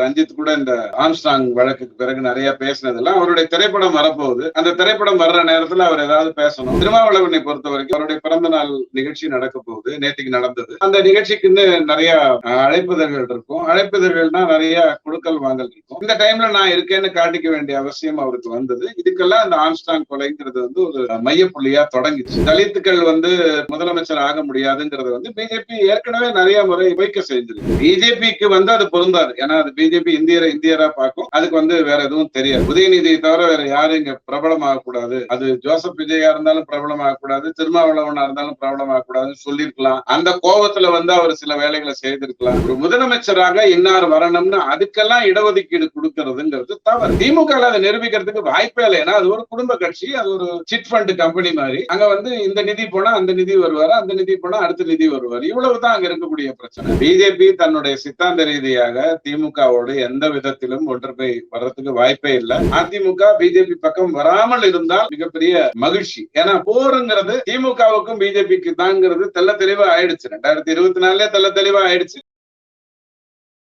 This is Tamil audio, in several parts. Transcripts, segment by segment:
ரஞ்சித் கூட இந்த ஆம்ஸ்டாங் வழக்குக்கு பிறகு நிறைய பேசினதெல்லாம் அவருடைய திரைப்படம் வரப்போகுது. அந்த திரைப்படம் வர்ற நேரத்துல அவர் ஏதாவது பேசணும். திருமாவளவனை பொறுத்த வரைக்கும் அவருடைய பிறந்த நாள் நிகழ்ச்சி நடக்க போகுது. நேற்றுக்கு நடந்தது. அந்த நிகழ்ச்சிக்குன்னு நிறைய அழைப்புதல்கள் அழைப்பிதழ்கள் இருக்கும். அழைப்புதல்கள்னா நிறைய கொடுக்கல் வாங்கல் இருக்கும். இந்த டைம்ல நான் இருக்கேன்னு காட்டிக்க வேண்டிய அவசியம் அவருக்கு வந்தது. இதுக்கெல்லாம் இந்த ஆம்ஸ்டாங் கொலைங்கிறது வந்து ஒரு மையப்புள்ளியா தொடங்கிச்சு. தலித்துக்கள் வந்து முதலமைச்சர் ஆக முடியாதுங்கிறது வந்து பிஜேபி ஏற்கனவே நிறைய முறை வைக்க செய்திருக்கு பிஜேபிக்கு வந்து அது பொருந்தாது. ஏன்னா அது பிஜேபி இந்தியரை இந்தியரா பார்க்கும். அதுக்கு வந்து வேற எதுவும் தெரியாது. உதயநிதியை தவிர வேற யாரும் இங்க பிரபலமாக கூடாது அது ஜோசப் விஜயா இருந்தாலும் பிரபலமாக கூடாது திருமாவளவனா இருந்தாலும் பிரபலமாக கூடாதுன்னு சொல்லியிருக்கலாம். அந்த கோபத்துல வந்து அவர் சில வேலைகளை செய்திருக்கலாம். ஒரு முதலமைச்சராக இன்னார் வரணும்னு அதுக்கெல்லாம் இடஒதுக்கீடு கொடுக்கறதுங்கிறது தவறு. திமுக அதை நிரூபிக்கிறதுக்கு வாய்ப்பே இல்லை. ஏன்னா அது ஒரு குடும்ப கட்சி. அது ஒரு சிட் ஃபண்ட் கம்பெனி மாதிரி. அங்க வந்து இந்த நிதி போனா அந்த நிதி வருவாரு. அந்த நிதி போனா அடுத்த நிதி வருவார். இவ்வளவுதான் அங்க இருக்கக்கூடிய பிரச்சனை. பிஜேபி தன்னுடைய சித்தாந்த ரீதியாக திமுக திமுகவோடு எந்த விதத்திலும் ஒற்றுமை வர்றதுக்கு வாய்ப்பே இல்லை. அதிமுக பிஜேபி பக்கம் வராமல் இருந்தால் மிகப்பெரிய மகிழ்ச்சி. ஏன்னா போருங்கிறது திமுகவுக்கும் பிஜேபிக்கு தாங்கிறது தெள்ள தெளிவா ஆயிடுச்சு. ரெண்டாயிரத்தி இருபத்தி நாலுல தெள்ள தெளிவா ஆயிடுச்சு.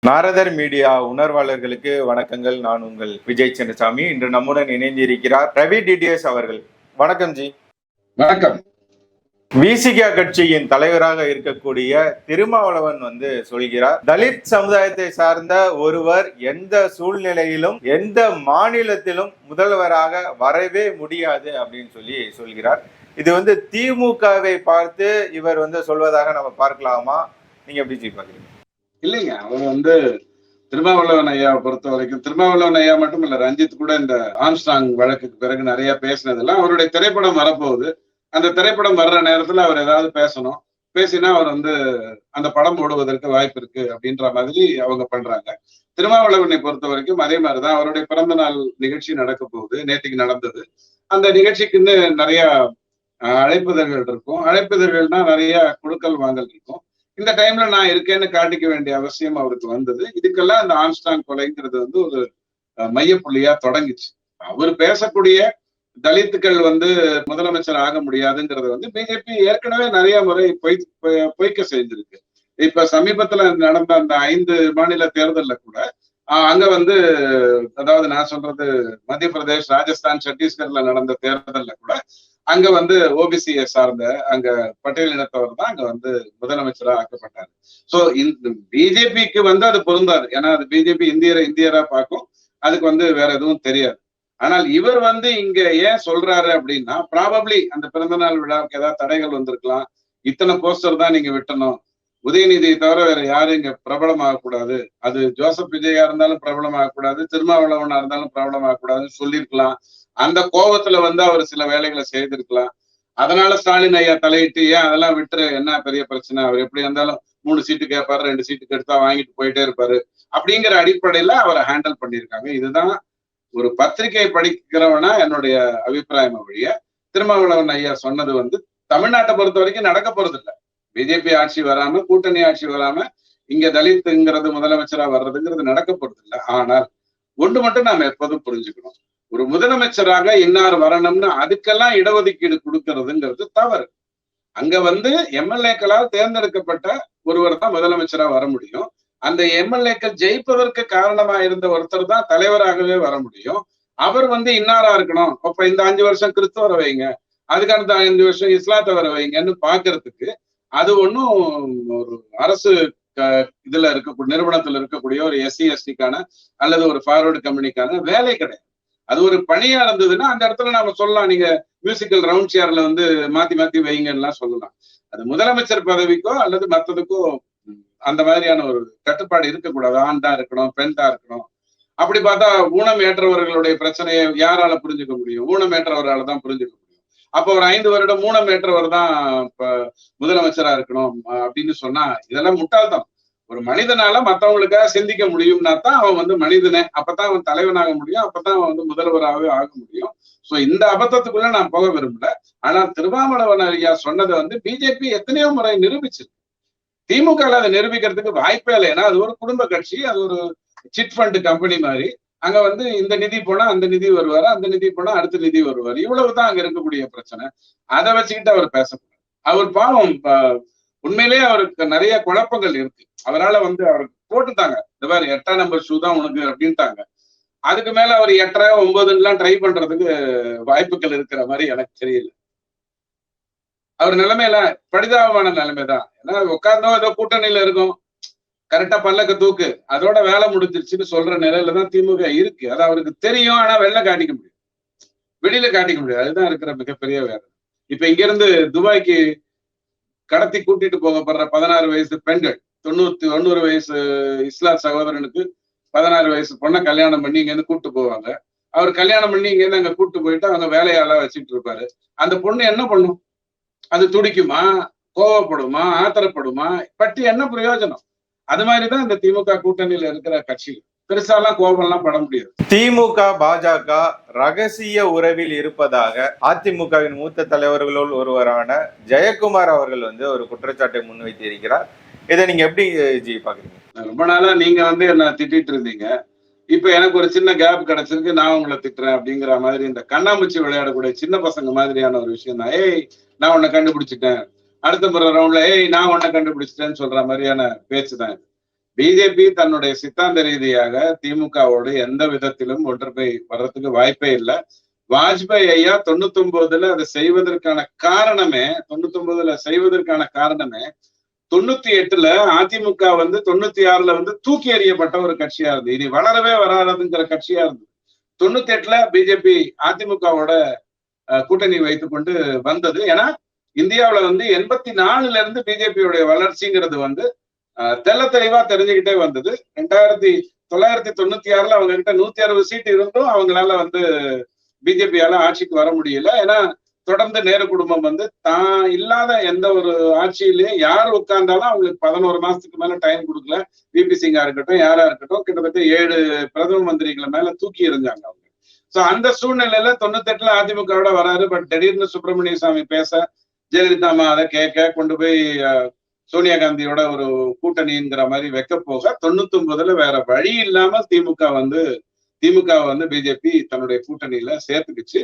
நாரதர் மீடியா உணர்வாளர்களுக்கு வணக்கங்கள். நான் உங்கள் விஜய் சின்னசாமி. இன்று நம்முடன் இணைந்திருக்கிறார் ரவி டிடிஎஸ் அவர்கள். வணக்கம் ஜி. வணக்கம். விசிகா கட்சியின் தலைவராக இருக்கக்கூடிய திருமாவளவன் வந்து சொல்கிறார் தலித் சமுதாயத்தை சார்ந்த ஒருவர் எந்த சூழ்நிலையிலும் எந்த மாநிலத்திலும் முதல்வராக வரவே முடியாது அப்படின்னு சொல்லி சொல்கிறார். இது வந்து திமுகவை பார்த்து இவர் வந்து சொல்வதாக நம்ம பார்க்கலாமா? நீங்க எப்படி ஜி பாக்குறீங்க இல்லைங்க அவர் வந்து திருமாவளவன் ஐயாவை பொறுத்த வரைக்கும் திருமாவளவன் ஐயா மட்டும் இல்ல ரஞ்சித் கூட இந்த ஆம்ஸ்டாங் வழக்குக்கு பிறகு நிறைய பேசினதெல்லாம் அவருடைய திரைப்படம் வரப்போகுது. அந்த திரைப்படம் வர்ற நேரத்துல அவர் ஏதாவது பேசணும். பேசினா அவர் வந்து அந்த படம் ஓடுவதற்கு வாய்ப்பு இருக்கு அப்படின்ற மாதிரி அவங்க பண்றாங்க. திருமாவளவனை பொறுத்த வரைக்கும் அதே மாதிரிதான். அவருடைய பிறந்த நாள் நிகழ்ச்சி நடக்க போகுது. நேற்றுக்கு நடந்தது. அந்த நிகழ்ச்சிக்குன்னு நிறைய அழைப்புதழ்கள் அழைப்பிதழ்கள் இருக்கும். அழைப்பிதழ்கள்னா நிறைய குழுக்கள் வாங்கல் இருக்கும். இந்த டைம்ல நான் இருக்கேன்னு காட்டிக்க வேண்டிய அவசியம் அவருக்கு வந்தது. இதுக்கெல்லாம் அந்த ஆம்ஸ்டாங் கொலைங்கிறது வந்து ஒரு மையப்புள்ளியா தொடங்கிச்சு. அவர் பேசக்கூடிய தலித்துக்கள் வந்து முதலமைச்சர் ஆக முடியாதுங்கிறது வந்து பிஜேபி ஏற்கனவே நிறைய முறை பொய் பொய்க்க செஞ்சிருக்கு. இப்ப சமீபத்துல நடந்த அந்த ஐந்து மாநில தேர்தல்ல கூட அங்க வந்து அதாவது நான் சொல்றது மத்திய பிரதேஷ் ராஜஸ்தான் சத்தீஸ்கர்ல நடந்த தேர்தல்ல கூட அங்க வந்து ஓபிசியை சார்ந்த அங்க பட்டேல் இனத்தவர் தான் அங்க வந்து முதலமைச்சரா ஆக்கப்பட்டாரு. சோ இந்த பிஜேபிக்கு வந்து அது பொருந்தாது. ஏன்னா அது பிஜேபி இந்தியரை இந்தியரா பார்க்கும். அதுக்கு வந்து வேற எதுவும் தெரியாது. ஆனால் இவர் வந்து இங்க ஏன் சொல்றாரு அப்படின்னா ப்ராபப்ளி அந்த பிறந்தநாள் விழாவுக்கு ஏதாவது தடைகள் வந்திருக்கலாம். இத்தனை போஸ்டர் தான் நீங்க விட்டணும். உதயநிதியை தவிர வேற யாரும் இங்க பிரபலமாக கூடாது அது ஜோசப் விஜயா இருந்தாலும் பிரபலமாக கூடாது திருமாவளவனா இருந்தாலும் பிரபலமாக கூடாதுன்னு சொல்லியிருக்கலாம். அந்த கோபத்துல வந்து அவர் சில வேலைகளை செய்திருக்கலாம். அதனால ஸ்டாலின் ஐயா தலையிட்டு ஏன் அதெல்லாம் விட்டுரு? என்ன பெரிய பிரச்சனை? அவர் எப்படி இருந்தாலும் மூணு சீட்டு கேட்பாரு ரெண்டு சீட்டுக்கு எடுத்தா வாங்கிட்டு போயிட்டே இருப்பாரு. அப்படிங்கிற அடிப்படையில அவரை ஹேண்டில் பண்ணியிருக்காங்க. இதுதான் ஒரு பத்திரிகை படிக்கிறவனா என்னுடைய அபிப்பிராயம் ஒழிய திருமாவளவன் ஐயா சொன்னது வந்து தமிழ்நாட்டை பொறுத்த வரைக்கும் நடக்க போறது இல்ல பிஜேபி ஆட்சி வராம கூட்டணி ஆட்சி வராம இங்க தலித்துங்கிறது முதலமைச்சரா வர்றதுங்கிறது நடக்க போறது இல்ல ஆனால் ஒன்று மட்டும் நாம எப்போதும் புரிஞ்சுக்கணும். ஒரு முதலமைச்சராக இன்னார் வரணும்னு அதுக்கெல்லாம் இடஒதுக்கீடு கொடுக்கறதுங்கிறது தவறு. அங்க வந்து எம்எல்ஏக்களால் தேர்ந்தெடுக்கப்பட்ட ஒருவர் தான் முதலமைச்சரா வர முடியும். அந்த எம்எல்ஏக்கள் ஜெயிப்பதற்கு காரணமா இருந்த ஒருத்தர் தான் தலைவராகவே வர முடியும். அவர் வந்து இன்னாரா இருக்கணும்? அப்ப இந்த அஞ்சு வருஷம் கிறிஸ்துவரை வைங்க. அதுக்கடுத்த அஞ்சு வருஷம் இஸ்லாத்தை வர வைங்கன்னு பாக்குறதுக்கு அது ஒன்றும் ஒரு அரசு க- இதுல இருக்கக்கூடிய நிறுவனத்துல இருக்கக்கூடிய ஒரு எஸ்சி எஸ்டிக்கான அல்லது ஒரு ஃபார்வர்டு கம்பெனிக்கான வேலை கிடையாது. அது ஒரு பணியா இருந்ததுன்னா அந்த இடத்துல நாம சொல்லலாம். நீங்க மியூசிக்கல் ரவுண்ட் சேர்ல வந்து மாத்தி மாத்தி வைங்கன்னு எல்லாம் சொல்லலாம். அது முதலமைச்சர் பதவிக்கோ அல்லது மற்றதுக்கோ அந்த மாதிரியான ஒரு கட்டுப்பாடு இருக்கக்கூடாது. ஆண் தான் இருக்கணும் பெண் தான் இருக்கணும். அப்படி பார்த்தா ஊனம் ஏற்றவர்களுடைய பிரச்சனையை யாரால புரிஞ்சுக்க முடியும்? ஊனம் ஏற்றவரால தான் புரிஞ்சுக்க முடியும். அப்போ ஒரு ஐந்து வருடம் ஊனம் ஏற்றவர் தான் இப்ப முதலமைச்சரா இருக்கணும் அப்படின்னு சொன்னா இதெல்லாம் முட்டாள்தான் ஒரு மனிதனால மத்தவங்களுக்காக சிந்திக்க முடியும்னா தான் அவன் வந்து மனிதனே. அப்பதான் அவன் தலைவனாக முடியும். அப்பதான் அவன் வந்து முதல்வராகவே ஆக முடியும். சோ இந்த அபத்தத்துக்குள்ள நான் போக விரும்பல. ஆனா திருவாமலவன் ஐயா சொன்னதை வந்து பிஜேபி எத்தனையோ முறை நிரூபிச்சிருக்கு. திமுக அதை நிரூபிக்கிறதுக்கு வாய்ப்பே இல்லை. ஏன்னா அது ஒரு குடும்ப கட்சி அது ஒரு சிட் ஃபண்ட் கம்பெனி மாதிரி. அங்க வந்து இந்த நிதி போனா அந்த நிதி வருவாரு அந்த நிதி போனா அடுத்த நிதி வருவாரு. இவ்வளவுதான் அங்க இருக்கக்கூடிய பிரச்சனை. அதை வச்சுக்கிட்டு அவர் பேசக்கூடாது அவர் பாவம் உண்மையிலேயே அவருக்கு நிறைய குழப்பங்கள் இருக்கு. அவரால வந்து அவருக்கு போட்டுட்டாங்க. இந்த மாதிரி எட்டாம் நம்பர் ஷூ தான் உனக்கு அப்படின்ட்டாங்க. அதுக்கு மேல அவர் எட்டரை ஒன்பதுலாம் ட்ரை பண்றதுக்கு வாய்ப்புகள் இருக்கிற மாதிரி எனக்கு தெரியல. அவர் நிலைமையில பரிதாபமான நிலைமைதான். ஏன்னா உட்கார்ந்தோம் ஏதோ கூட்டணியில இருக்கும். கரெக்டா பல்லக்க தூக்கு. அதோட வேலை முடிஞ்சிருச்சுன்னு சொல்ற நிலையில தான் திமுக இருக்கு. அது அவருக்கு தெரியும் ஆனா வெளில காட்டிக்க முடியும் வெளியில காட்டிக்க முடியாது. அதுதான் இருக்கிற மிகப்பெரிய வேலை இப்ப இங்க இருந்து துபாய்க்கு கடத்தி கூட்டிட்டு போகப்படுற பதினாறு வயசு பெண்கள் தொண்ணூத்தி தொண்ணூறு வயசு இஸ்லாம் சகோதரனுக்கு பதினாறு வயசு பொண்ணை கல்யாணம் பண்ணி இங்க இருந்து கூட்டு போவாங்க. அவர் கல்யாணம் பண்ணி இங்க இருந்து அங்க கூப்பிட்டு போயிட்டு அவங்க வேலையாளா வச்சுட்டு இருப்பாரு. அந்த பொண்ணு என்ன பண்ணும்? அது துடிக்குமா? கோவப்படுமா? ஆத்திரப்படுமா? பற்றி என்ன பிரயோஜனம்? அது மாதிரிதான் இந்த திமுக கூட்டணியில இருக்கிற கட்சி. பெருசாலாம் கோபம்லாம் பட முடியாது. திமுக பாஜக ரகசிய உறவில் இருப்பதாக அதிமுகவின் மூத்த தலைவர்களுள் ஒருவரான ஜெயக்குமார் அவர்கள் வந்து ஒரு குற்றச்சாட்டை முன்வைத்து இருக்கிறார் இதை நீங்க எப்படி ஜி பாக்குறீங்க? ரொம்ப நாளா நீங்க வந்து என்ன திட்டிட்டு இருந்தீங்க. இப்ப எனக்கு ஒரு சின்ன கேப் கிடைச்சிருக்கு நான் உங்களை திட்டுறேன் அப்படிங்கிற மாதிரி இந்த கண்ணாமூச்சி விளையாடக்கூடிய சின்ன பசங்க மாதிரியான ஒரு விஷயம் தான். ஏய் நான் உன்னை கண்டுபிடிச்சிட்டேன். அடுத்த முறை ரவுண்ட்ல ஏய் நான் உன்னை கண்டுபிடிச்சிட்டேன்னு சொல்ற மாதிரியான பேச்சு தான் இது. பிஜேபி தன்னுடைய சித்தாந்த ரீதியாக திமுகவோடு எந்த விதத்திலும் ஒன்று போய் வர்றதுக்கு வாய்ப்பே இல்லை. வாஜ்பாய் ஐயா தொண்ணூத்தி ஒன்பதுல அதை செய்வதற்கான காரணமே தொண்ணூத்தி ஒன்பதுல செய்வதற்கான காரணமே தொண்ணூத்தி எட்டுல அதிமுக வந்து தொண்ணூத்தி ஆறுல வந்து தூக்கி எறியப்பட்ட ஒரு கட்சியா இருந்தது. இனி வளரவே வராதுங்கிற கட்சியா இருந்தது. தொண்ணூத்தி எட்டுல பிஜேபி அதிமுகவோட கூட்டணி வைத்துக் கொண்டு வந்தது. ஏன்னா இந்தியாவுல வந்து எண்பத்தி நாலுல இருந்து பிஜேபியோடைய வளர்ச்சிங்கிறது வந்து தெல்ல தெளிவா தெரிஞ்சுக்கிட்டே வந்தது. ரெண்டாயிரத்தி தொள்ளாயிரத்தி தொண்ணூத்தி ஆறுல அவங்க கிட்ட நூத்தி அறுபது சீட் இருந்தும் அவங்களால வந்து பிஜேபியால ஆட்சிக்கு வர முடியல. ஏன்னா தொடர்ந்து நேரு குடும்பம் வந்து தான் இல்லாத எந்த ஒரு ஆட்சியிலயும் யார் உட்கார்ந்தாலும் அவங்களுக்கு பதினோரு மாசத்துக்கு மேல டைம் கொடுக்கல. பிபி சிங்கா இருக்கட்டும் யாரா இருக்கட்டும் கிட்டத்தட்ட ஏழு பிரதம மந்திரிகளை மேல தூக்கி எறிஞ்சாங்க அவங்க. சோ அந்த சூழ்நிலையில தொண்ணூத்தெட்டுல அதிமுகவோட வராரு. பட் திடீர்னு சுப்பிரமணிய சாமி பேச ஜெயலலிதா அம்மா அதை கேட்க கொண்டு போய் சோனியா காந்தியோட ஒரு கூட்டணிங்கிற மாதிரி வைக்க போக தொண்ணூத்தி ஒன்பதுல வேற வழி இல்லாம திமுக வந்து திமுக வந்து பிஜேபி தன்னுடைய கூட்டணியில சேர்த்துக்குச்சு.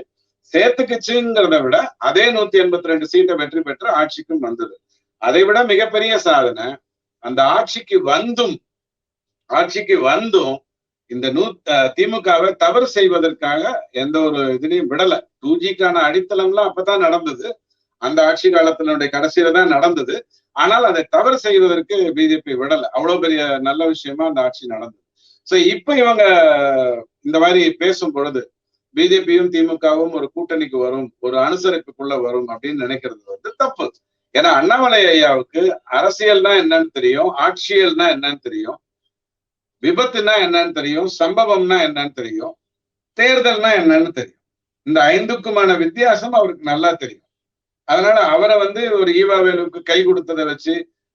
சேர்த்துக்குச்சுங்கிறத விட அதே நூத்தி எண்பத்தி ரெண்டு சீட்டை வெற்றி பெற்று ஆட்சிக்கும் வந்தது. அதை விட மிகப்பெரிய சாதனை அந்த ஆட்சிக்கு வந்தும் ஆட்சிக்கு வந்தும் இந்த நூ திமுகவை தவறு செய்வதற்காக எந்த ஒரு இதுலையும் விடல. டூ ஜிக்கான அடித்தளம்லாம் அப்பதான் நடந்தது. அந்த ஆட்சி காலத்தினுடைய கடைசியில தான் நடந்தது. ஆனால் அதை தவறு செய்வதற்கு பிஜேபி விடல. அவ்வளவு பெரிய நல்ல விஷயமா அந்த ஆட்சி நடந்தது. சோ இப்ப இவங்க இந்த மாதிரி பேசும் பொழுது பிஜேபியும் திமுகவும் ஒரு கூட்டணிக்கு வரும் ஒரு அனுசரிப்புக்குள்ள வரும் அப்படின்னு நினைக்கிறது வந்து தப்பு. ஏன்னா அண்ணாமலை ஐயாவுக்கு அரசியல்னா என்னன்னு தெரியும் ஆட்சியல்னா என்னன்னு தெரியும் விபத்துனா என்னன்னு தெரியும் சம்பவம்னா என்னன்னு தெரியும் தேர்தல்னா என்னன்னு தெரியும். இந்த ஐந்துக்குமான வித்தியாசம் அவருக்கு நல்லா தெரியும். அதனால அவரை வந்து ஒரு ஈவாவேலுக்கு கை கொடுத்ததை வச்சு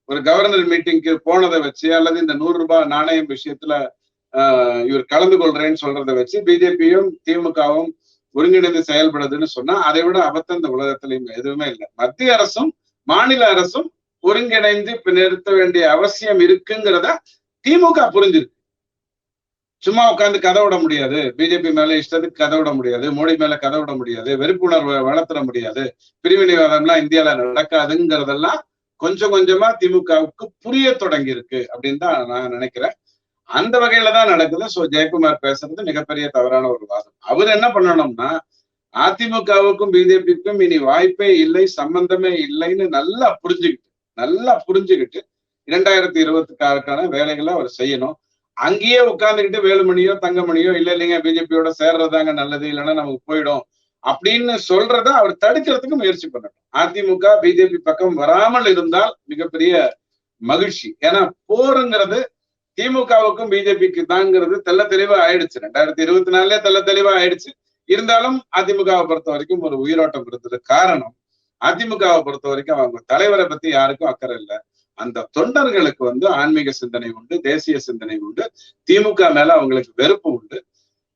ஒரு கவர்னர் மீட்டிங்க்கு போனதை வச்சு அல்லது இந்த நூறு ரூபாய் நாணயம் விஷயத்துல இவர் கலந்து கொள்றேன்னு சொல்றதை வச்சு பிஜேபியும் திமுகவும் ஒருங்கிணைந்து செயல்படுதுன்னு சொன்னா அதை விட அபத்தம் இந்த உலகத்திலையும் எதுவுமே இல்லை. மத்திய அரசும் மாநில அரசும் ஒருங்கிணைந்து நிறுத்த வேண்டிய அவசியம் இருக்குங்கிறத திமுக புரிஞ்சிருக்கு. சும்மா உட்காந்து கதை விட முடியாது. பிஜேபி மேல இஷ்டத்துக்கு கதை விட முடியாது. மோடி மேல கதை விட முடியாது. வெறுப்புணர்வை வளர்த்துட முடியாது. பிரிவினைவாதம்லாம் இந்தியால நடக்காதுங்கிறதெல்லாம் கொஞ்சம் கொஞ்சமா திமுகவுக்கு புரிய தொடங்கி இருக்கு அப்படின்னு தான் நான் நினைக்கிறேன். அந்த வகையில தான் நடக்குது. சோ ஜெயக்குமார் பேசுறது மிகப்பெரிய தவறான ஒரு வாதம். அவர் என்ன பண்ணணும்னா அதிமுகவுக்கும் பிஜேபிக்கும் இனி வாய்ப்பே இல்லை சம்பந்தமே இல்லைன்னு நல்லா புரிஞ்சுக்கிட்டு நல்லா புரிஞ்சுக்கிட்டு இரண்டாயிரத்தி இருபத்தி ஆறுக்கான வேலைகளை அவர் செய்யணும். அங்கேயே உட்கார்ந்துக்கிட்டு வேலுமணியோ தங்கமணியோ இல்ல இல்லைங்க பிஜேபியோட சேர்றதாங்க நல்லது இல்லைன்னா நமக்கு போயிடும். அப்படின்னு சொல்றத அவர் தடுக்கிறதுக்கு முயற்சி பண்ணணும். அதிமுக பிஜேபி பக்கம் வராமல் இருந்தால் மிகப்பெரிய மகிழ்ச்சி. ஏன்னா போருங்கிறது திமுகவுக்கும் பிஜேபிக்கு தாங்கிறது தெல்ல தெளிவா ஆயிடுச்சு. ரெண்டாயிரத்தி இருபத்தி நாலுல தெல்ல தெளிவா ஆயிடுச்சு. இருந்தாலும் அதிமுகவை பொறுத்த வரைக்கும் ஒரு உயிரோட்டம் இருந்தது. காரணம் அதிமுகவை பொறுத்த வரைக்கும் அவங்க தலைவரை பத்தி யாருக்கும் அக்கறை இல்லை. அந்த தொண்டர்களுக்கு வந்து ஆன்மீக சிந்தனை உண்டு தேசிய சிந்தனை உண்டு. திமுக மேல அவங்களுக்கு வெறுப்பு உண்டு.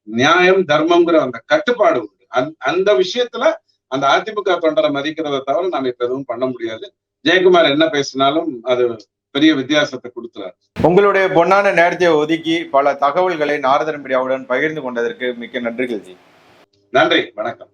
நியாயம் தர்மம்ங்கிற அந்த கட்டுப்பாடு உண்டு. அந்த விஷயத்துல அந்த அதிமுக தொண்டரை மதிக்கிறத தவிர நாம இப்ப எதுவும் பண்ண முடியாது. ஜெயக்குமார் என்ன பேசினாலும் அது பெரிய வித்தியாசத்தை கொடுத்துறாரு. உங்களுடைய பொன்னான நேரத்தை ஒதுக்கி பல தகவல்களை நாரதன் மீடியாவுடன் பகிர்ந்து கொண்டதற்கு மிக்க நன்றிகள் ஜி. நன்றி வணக்கம்.